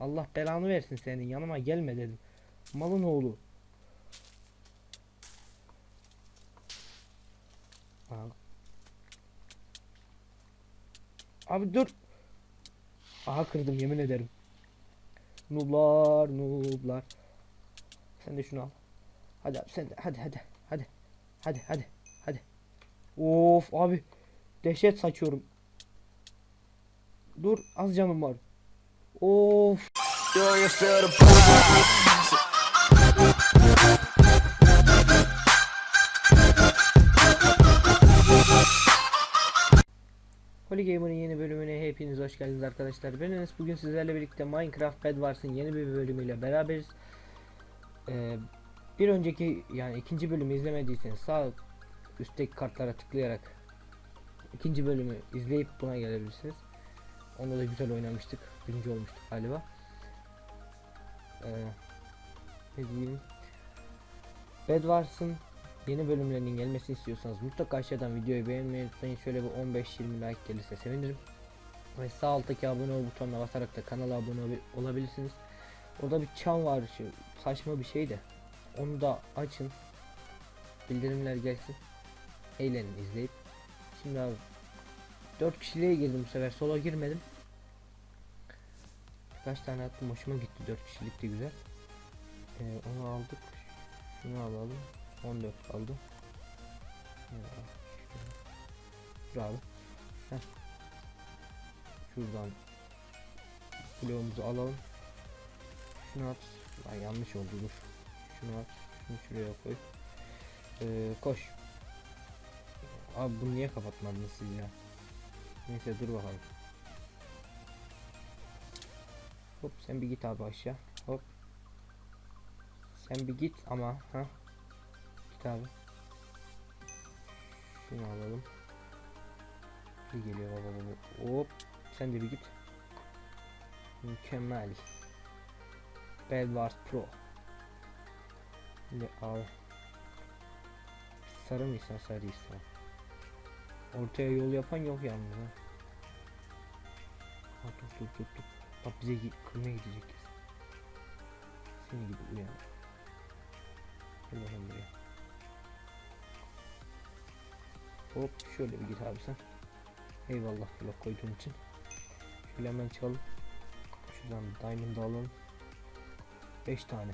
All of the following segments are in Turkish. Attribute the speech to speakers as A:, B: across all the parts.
A: Allah belanı versin senin yanıma gelme dedim. Malın oğlu. Abi dur. Aha kırdım yemin ederim. Nublar nublar. Sen de şunu al. Hadi abi sen de hadi hadi hadi. Hadi hadi hadi. Of abi. Dehşet saçıyorum. Dur az canım var. Of. Holy Gamer'ın yeni bölümüne hepiniz hoş geldiniz arkadaşlar. Ben Enes. Bugün sizlerle birlikte Minecraft Bed Wars'ın yeni bir bölümüyle beraberiz. Ee, bir önceki yani ikinci bölümü izlemediyseniz sağ üstteki kartlara tıklayarak ikinci bölümü izleyip buna gelebilirsiniz. Onda da güzel oynamıştık. Birinci olmuştuk galiba. Ee, ne diyeyim? Bed Wars'ın yeni bölümlerinin gelmesini istiyorsanız mutlaka aşağıdan videoyu beğenmeyi unutmayın. Şöyle bir 15-20 like gelirse sevinirim. Ve sağ alttaki abone ol butonuna basarak da kanala abone ol- olabilirsiniz. Orada bir çan var şu saçma bir şey de. Onu da açın. Bildirimler gelsin. Eğlenin izleyip. Şimdi abi 4 kişiliğe girdim bu sefer sola girmedim. Birkaç tane attım hoşuma gitti 4 kişilik de güzel. Ee, onu aldık. Şunu alalım. 14 kaldı. Dur abi. Şuradan bloğumuzu alalım. Şunu at. Lan yanlış oldu dur. Şunu at. Şunu şuraya koy. Ee, koş. Abi bunu niye kapatmadınız siz ya? Neyse dur bakalım. Hop sen bir git abi aşağı. Hop. Sen bir git ama ha. Git abi. Şunu alalım. Bir geliyor baba baba. Hop. Sen de bir git. Mükemmel. Bed Wars Pro. Şimdi al. Sarı mı isen sarı isen. Ortaya yol yapan yok yalnız. Ha dur dur dur dur. Bak bize kırmaya gidecek kesin. Seni gibi uyan. Gel bakalım buraya. Hop şöyle bir git abi sen. Eyvallah blok koyduğun için. Şöyle hemen çıkalım. Şuradan diamond alalım. 5 tane.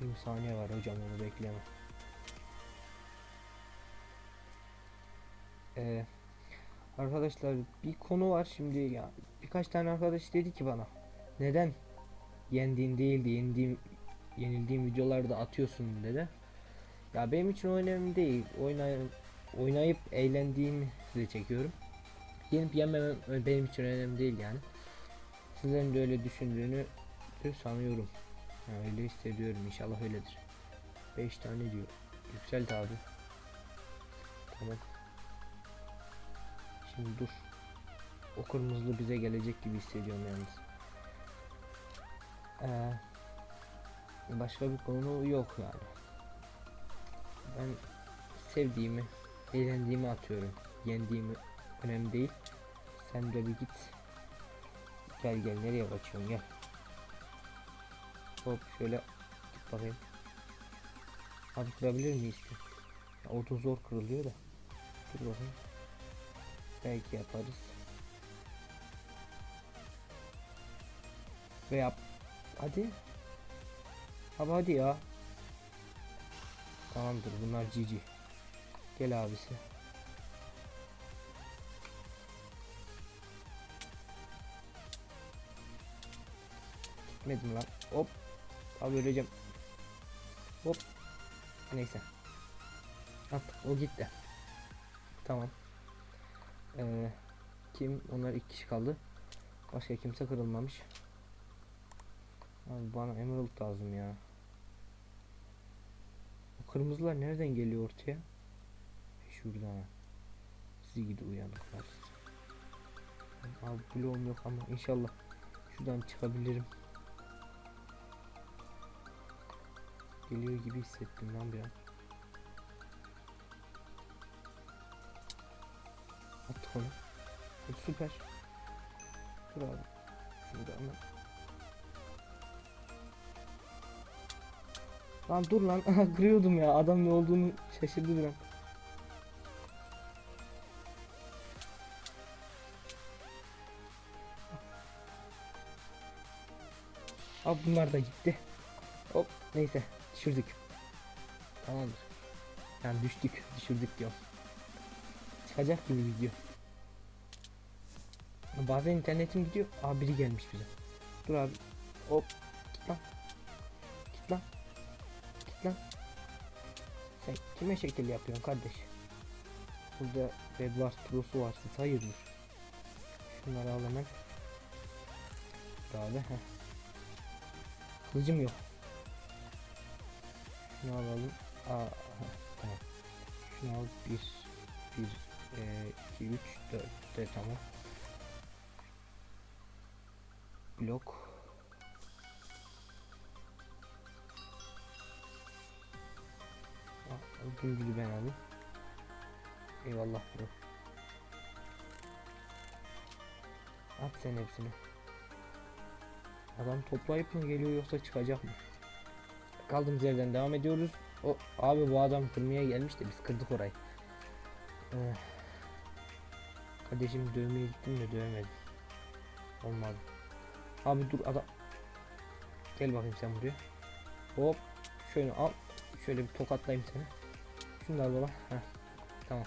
A: 20 saniye var hocam onu bekleyemem. Ee, arkadaşlar bir konu var şimdi ya birkaç tane arkadaş dedi ki bana neden yendiğin değil de yendiğim yenildiğim videolarda atıyorsun dedi. Ya benim için o önemli değil. Oynayıp oynayıp eğlendiğimi size çekiyorum. Yenip yenmemem benim için önemli değil yani. Sizlerin de öyle düşündüğünü sanıyorum. Ya öyle hissediyorum inşallah öyledir. 5 tane diyor. Yükselt abi. Tamam. Şimdi dur. O kırmızılı bize gelecek gibi hissediyorum yalnız. Ee, başka bir konu yok yani. Ben sevdiğimi, eğlendiğimi atıyorum. Yendiğimi önemli değil. Sen de bir git. Gel gel nereye kaçıyorsun gel. Hop şöyle git bakayım. Abi kırabilir miyiz ki? Odun zor kırılıyor da. Dur bakayım. Belki yaparız. Ve yap. Hadi. Abi hadi ya. Tamamdır bunlar cici. Gel abisi. Gitmedim lan. Hop. Abi öleceğim. Hop. Neyse. At o gitti. Tamam. Ee, kim? Onlar iki kişi kaldı. Başka kimse kırılmamış. Abi bana emerald lazım ya. Bu kırmızılar nereden geliyor ortaya? Şuradan. Sizi gidi uyanıklar. Abi bloğum yok ama inşallah şuradan çıkabilirim. Geliyor gibi hissettim lan bir an. Attık onu. Süper. Dur abi. Şuradan. Lan dur lan kırıyordum ya adam ne olduğunu şaşırdı bir an. Abi bunlar da gitti. Hop neyse düşürdük. Tamamdır. Yani düştük düşürdük diyor. Çıkacak gibi video. Bazen internetim gidiyor. Aa biri gelmiş bize. Dur abi. Hop. Git lan. Git lan. Git lan. Sen kime şekil yapıyorsun kardeş? Burada Bedwars Pro'su var. Siz hayırdır? Şunları al hemen. Abi heh. Kılıcım yok. Şunu alalım. Aa, heh, tamam. Şunu al. 1 1 2 3 4 de tamam. Blok. Güncülü ben alayım. Eyvallah bro. At sen hepsini. Adam toplayıp mı geliyor yoksa çıkacak mı? Kaldığımız yerden devam ediyoruz. O abi bu adam kırmaya gelmiş de biz kırdık orayı. Eh. Kardeşim dövmeye gittim de dövemedim. Olmadı. Abi dur adam. Gel bakayım sen buraya. Hop. Şöyle al. Şöyle bir tokatlayayım seni. Al baba. Heh. Tamam.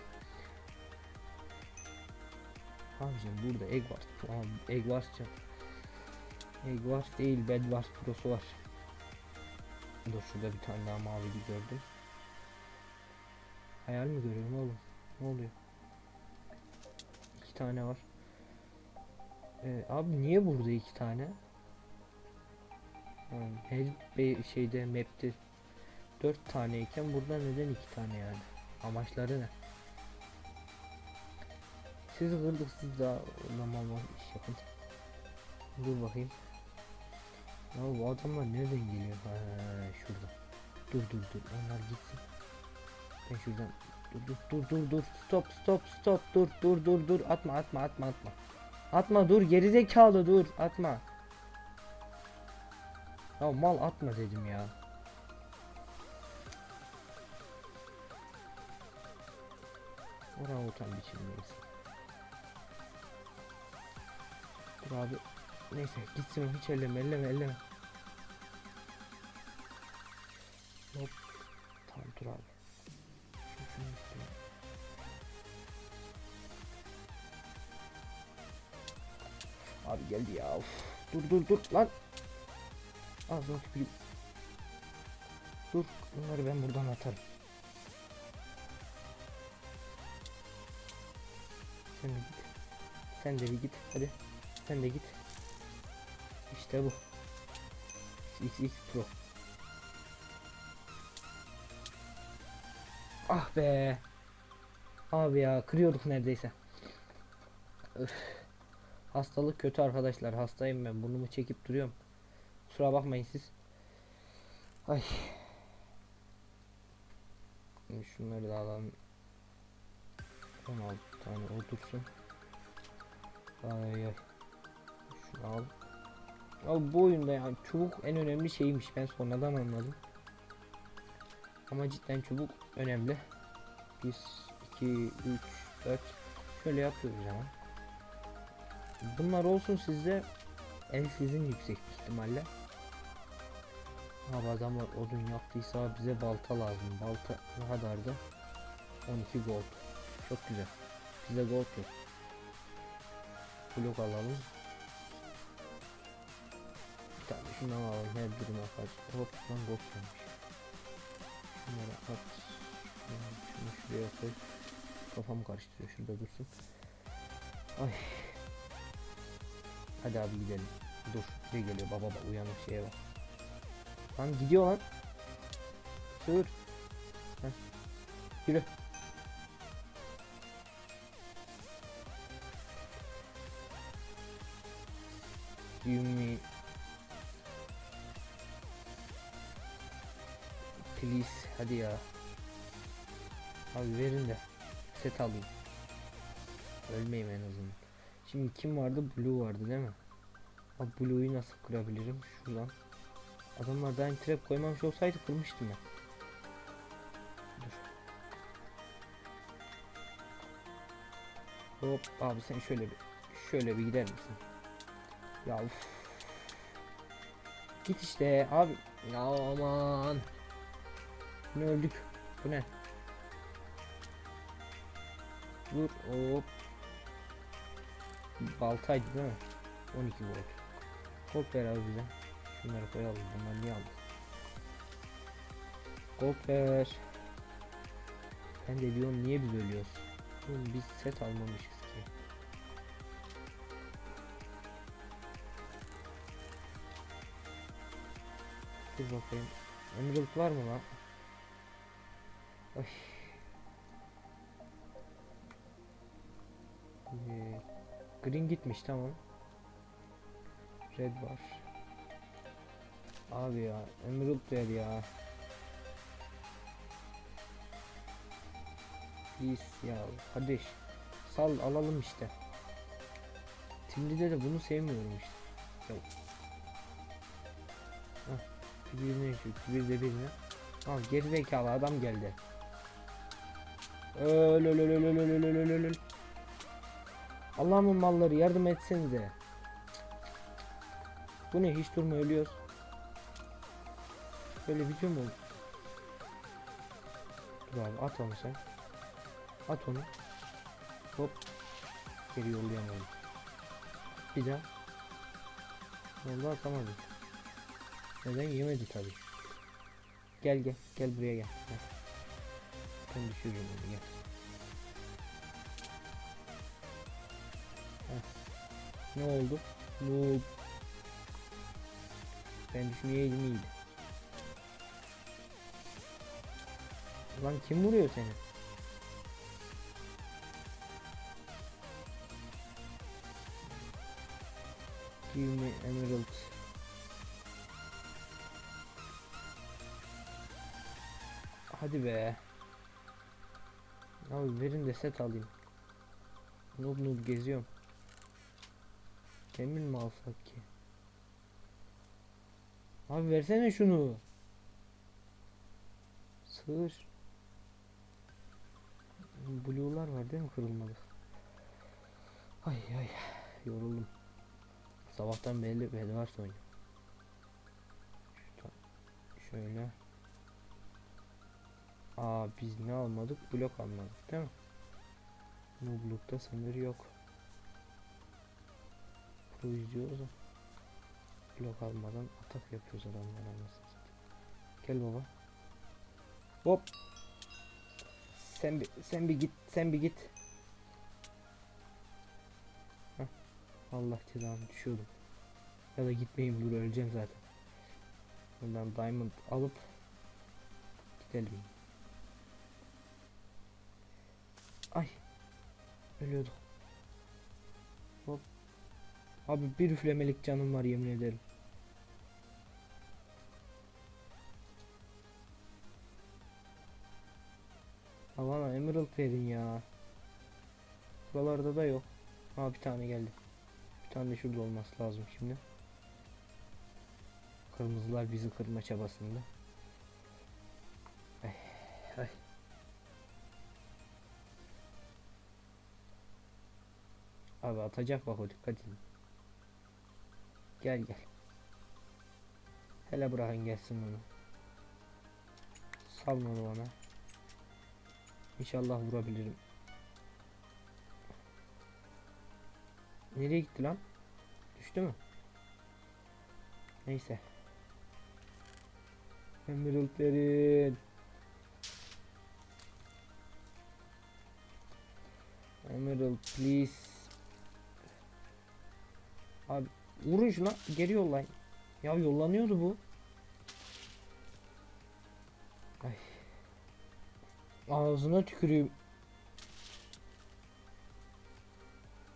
A: Abicim burada egg var. Tamam egg var canım. Egg var değil bed var prosu var. Dur şurada bir tane daha mavi gördüm. Hayal mi görüyorum oğlum? Ne oluyor? Tane var. Ee, abi niye burada iki tane? Yani her şeyde map'te dört taneyken burada neden iki tane yani? Amaçları ne? Siz kırdık siz daha normal iş yapın. Dur bakayım. Ya bu adamlar nereden geliyor? Ha, şurada. Dur dur dur. Onlar gitsin. Ben şuradan dur dur dur dur. Stop stop stop. Dur dur dur dur. Atma atma atma atma. Atma dur gerizekalı dur. Atma. Ya mal atma dedim ya. Oran utan biçimdeyiz. Dur abi. Neyse gitsin hiç elleme elleme elleme. Dur dur dur lan. Ağzına tüküreyim. Dur bunları ben buradan atarım. Sen de git. Sen de bir git hadi. Sen de git. İşte bu. XX Pro. Ah be. Abi ya kırıyorduk neredeyse. Öf. Hastalık kötü arkadaşlar. Hastayım ben. Burnumu çekip duruyorum. Kusura bakmayın siz. Ay. Şimdi Şunları da alalım. 16 tane otursun. Ay ay. Şunu al. Abi bu oyunda yani çubuk en önemli şeymiş. Ben sonradan anladım. Ama cidden çubuk önemli. 1, 2, 3, 4. Şöyle yapıyoruz hemen. Bunlar olsun sizde. El sizin yüksek ihtimalle. Abi adamlar odun yaptıysa bize balta lazım. Balta ne kadardı? 12 gold. Çok güzel. Bize gold yok. Blok alalım. Bir tane şundan alalım. Her duruma karşı. Hop lan gold gelmiş. Şunları at. Şunu şuraya koy. Kafam karıştırıyor. Şurada dursun. Ay. Hadi abi gidelim. Dur. Ne geliyor baba baba uyanık şeye bak. Lan gidiyor lan. Sür. Heh. Yürü. Yumi. Please hadi ya. Abi verin de set alayım. Ölmeyeyim en azından. Şimdi kim vardı? Blue vardı değil mi? Abi Blue'yu nasıl kırabilirim? Şuradan. Adamlar daha trap koymamış olsaydı kırmıştım ben. Dur. Hop abi sen şöyle bir şöyle bir gider misin? Ya uf. Git işte abi. Ya aman. Ne öldük? Bu ne? Dur hop. Baltaydı değil mi? 12 volt. Gold abi bize. Şunları koyalım. Bunlar niye aldık? Gold ver. Ben de diyorum niye biz ölüyoruz? Oğlum biz set almamışız ki. Dur bakayım. Emerald var mı lan? Ay. Ee, green gitmiş tamam. Red var. Abi ya Emerald ver ya. Please ya kardeş. Sal alalım işte. Timli'de de bunu sevmiyorum işte. Ya. Hah, bir birine şu, bir de birine. Al gerizekalı adam geldi. Öl öl öl öl öl öl öl öl öl. Allah'ımın malları yardım etsenize. Bu ne hiç durma ölüyoruz. Böyle video mu? Dur abi at onu sen. At onu. Hop. Geri yollayamadım. Bir daha. Oldu atamadım. Neden yemedi tabi. Gel gel gel buraya gel. gel. Ben düşürürüm onu gel. Ne oldu? Noob. Ben düşmeyeydim iyiydi. Lan kim vuruyor seni? Give me emerald. Hadi be. Abi verin de set alayım. Noob noob geziyorum. Demir mi alsak ki? Abi versene şunu. Sığır. Blue'lar var değil mi kırılmadık? Ay ay yoruldum. Sabahtan beri Bedwars oynuyorum. Şuradan Şöyle. Aa biz ne almadık? Blok almadık değil mi? Bu blokta sınır yok. Pro izliyoruz da. Blok almadan atak yapıyoruz adamlar anasını. Gel baba. Hop. Sen bir sen bir git, sen bir git. Heh. Allah cezanı düşüyordum. Ya da gitmeyeyim dur öleceğim zaten. Buradan diamond alıp gidelim. Ay. Ölüyordum. Abi bir üflemelik canım var yemin ederim. Ha bana emerald verin ya. Buralarda da yok. Ha bir tane geldi. Bir tane de şurada olması lazım şimdi. Kırmızılar bizi kırma çabasında. Ay, ay. Abi atacak bak o dikkat edin. Gel gel. Hele bırakın gelsin onu. Salma onu bana. İnşallah vurabilirim. Nereye gitti lan? Düştü mü? Neyse. Emerald verin. Emerald please. Abi vurun şuna geri yollayın. Ya yollanıyordu bu. Ay. Ağzına tüküreyim.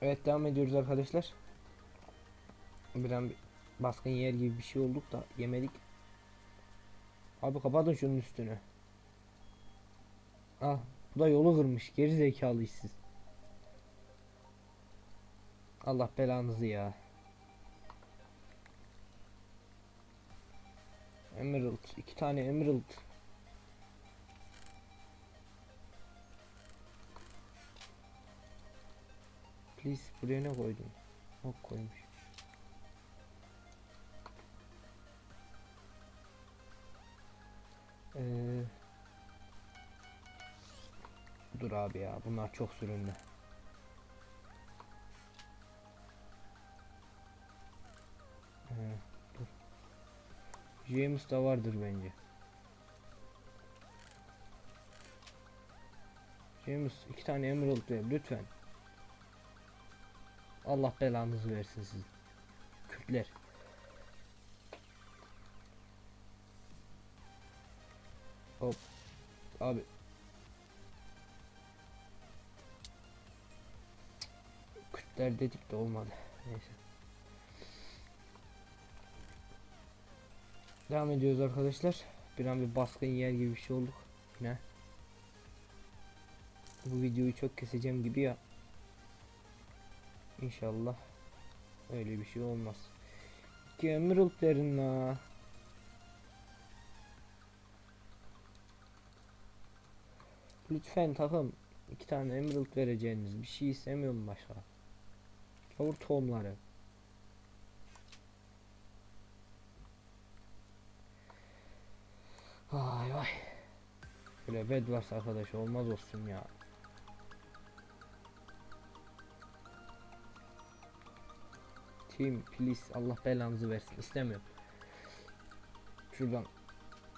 A: Evet devam ediyoruz arkadaşlar. Bir an baskın yer gibi bir şey olduk da yemedik. Abi kapatın şunun üstünü. Ah bu da yolu kırmış. Geri zekalı işsiz. Allah belanızı ya. Emerald. iki tane Emerald. Please buraya ne koydun? Ok koymuş. Ee, dur abi ya bunlar çok sürünme. Ee, dur. James da vardır bence. James iki tane emerald ver lütfen. Allah belanızı versin siz. Kürtler. Hop. Abi. Kürtler dedik de olmadı. Neyse. Devam ediyoruz arkadaşlar. Bir an bir baskın yer gibi bir şey olduk. Yine. Bu videoyu çok keseceğim gibi ya. İnşallah öyle bir şey olmaz. İki emerald verin la. Lütfen takım iki tane emerald vereceğiniz bir şey istemiyorum başka. Kavur tohumları. Vay vay. Böyle bed varsa arkadaş olmaz olsun ya. Team please Allah belanızı versin istemiyorum. Şuradan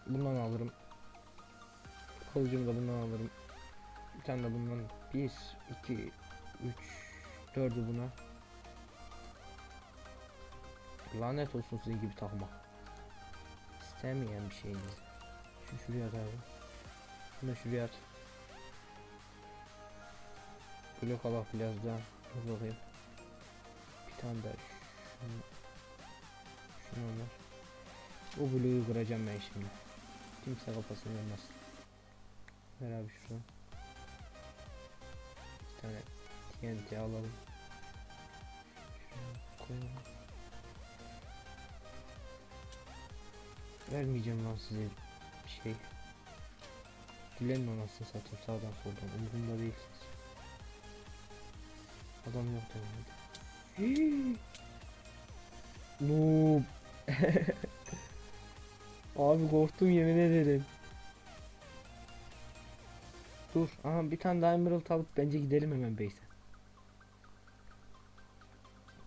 A: bundan alırım. Kılıcımı da bundan alırım. Bir tane de bundan 1 2 3 4'ü buna. Lanet olsun sizin gibi takma. İstemeyen bir şeyiniz. Şu şuraya at abi. Bunu şuraya at. Blok Allah biraz daha. Dur bakayım. Bir tane daha. Şunu, şunu ver. O bloğu kıracağım ben şimdi. Kimse kafasını vermez. Ver abi şunu. Bir tane TNT alalım. Koyalım. Vermeyeceğim lan size şey. Dilenin anasını satayım sağdan soldan umurumda değilsiniz. Adam yok dedim. Noob. Abi korktum yemin ederim. Dur. Aha bir tane daha emerald alıp bence gidelim hemen base'e.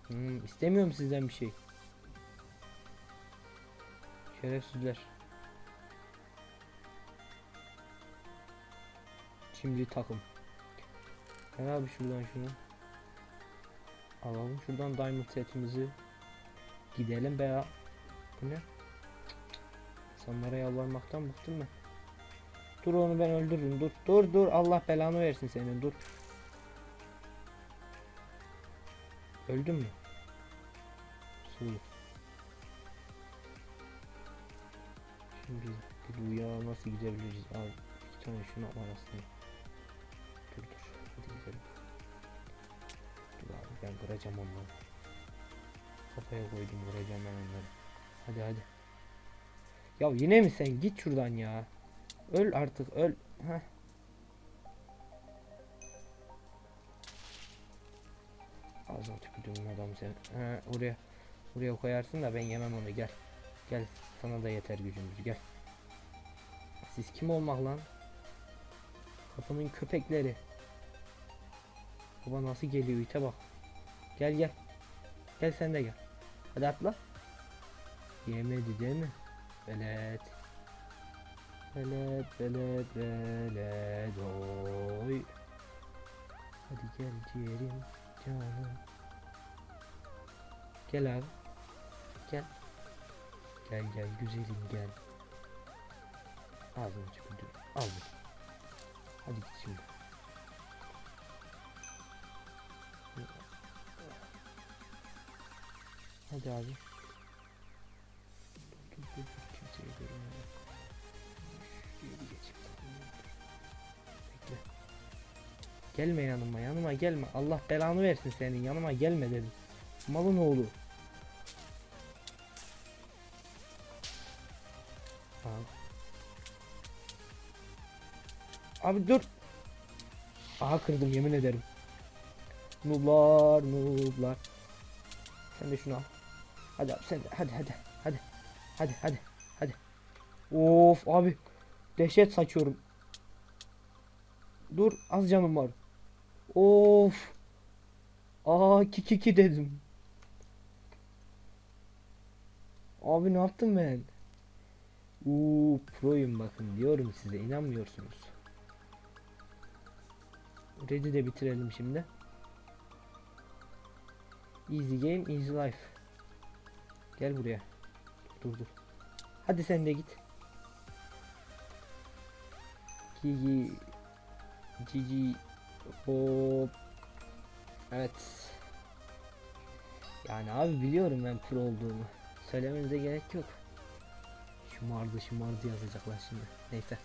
A: Hmm, istemiyorum sizden bir şey. Şerefsizler. Şimdi takım. Gel abi şuradan şunu. Alalım şuradan diamond setimizi. Gidelim be ya. Bu ne? İnsanlara yalvarmaktan bıktım ben. Dur onu ben öldürürüm. Dur dur dur. Allah belanı versin senin. Dur. Öldün mü? Su. Şimdi bir uyağa nasıl gidebiliriz? Abi iki tane şunu var kıracağım onları. Kafaya koydum vuracağım ben onları. Hadi hadi. Ya yine mi sen git şuradan ya. Öl artık öl. Heh. Ağzına tükürdüğüm adam sen. Ha, oraya oraya koyarsın da ben yemem onu gel. Gel sana da yeter gücümüz gel. Siz kim olmak lan? Kapının köpekleri. Baba nasıl geliyor ite bak. Gel gel. Gel sen de gel. Hadi atla. Yemedi değil mi? Belet. Belet belet belet oy. Hadi gel ciğerim canım. Gel abi. Gel. Gel gel güzelim gel. Ağzını tükürdüm. Al. Hadi git şimdi. Hadi abi. Dur dur dur kimseye görünmüyor. Bir geçeyim. Bekle. Gelme yanıma yanıma gelme. Allah belanı versin senin yanıma gelme dedim. Malın oğlu. Abi. Abi dur. Aha kırdım yemin ederim. Nublar nublar. Sen de şunu al. Hadi abi sen de hadi hadi hadi. Hadi hadi hadi. Of abi. Dehşet saçıyorum. Dur az canım var. Of. Aa ki ki ki dedim. Abi ne yaptım ben? Uuu proyum bakın diyorum size inanmıyorsunuz. Red'i de bitirelim şimdi. Easy game, easy life. Gel buraya. Dur dur. Hadi sen de git. Gigi. Gigi. Hop. Evet. Yani abi biliyorum ben pro olduğumu. Söylemenize gerek yok. Şımardı şımardı yazacaklar şimdi. Neyse.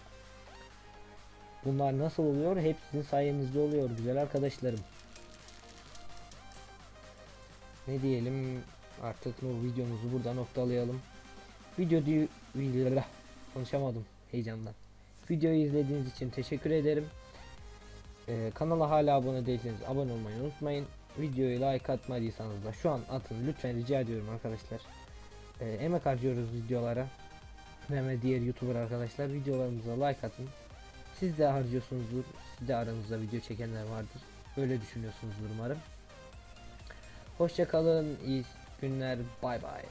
A: Bunlar nasıl oluyor? Hep sizin sayenizde oluyor güzel arkadaşlarım. Ne diyelim Artık bu videomuzu burada noktalayalım Video diyor Konuşamadım heyecandan Videoyu izlediğiniz için teşekkür ederim. Ee, kanala hala abone değilseniz abone olmayı unutmayın. Videoyu like atmadıysanız da şu an atın lütfen rica ediyorum arkadaşlar. Ee, emek harcıyoruz videolara. Ve diğer youtuber arkadaşlar videolarımıza like atın. Siz de harcıyorsunuzdur. Siz de aranızda video çekenler vardır. Öyle düşünüyorsunuzdur umarım. Hoşça kalın. iyi günler. Bay bay.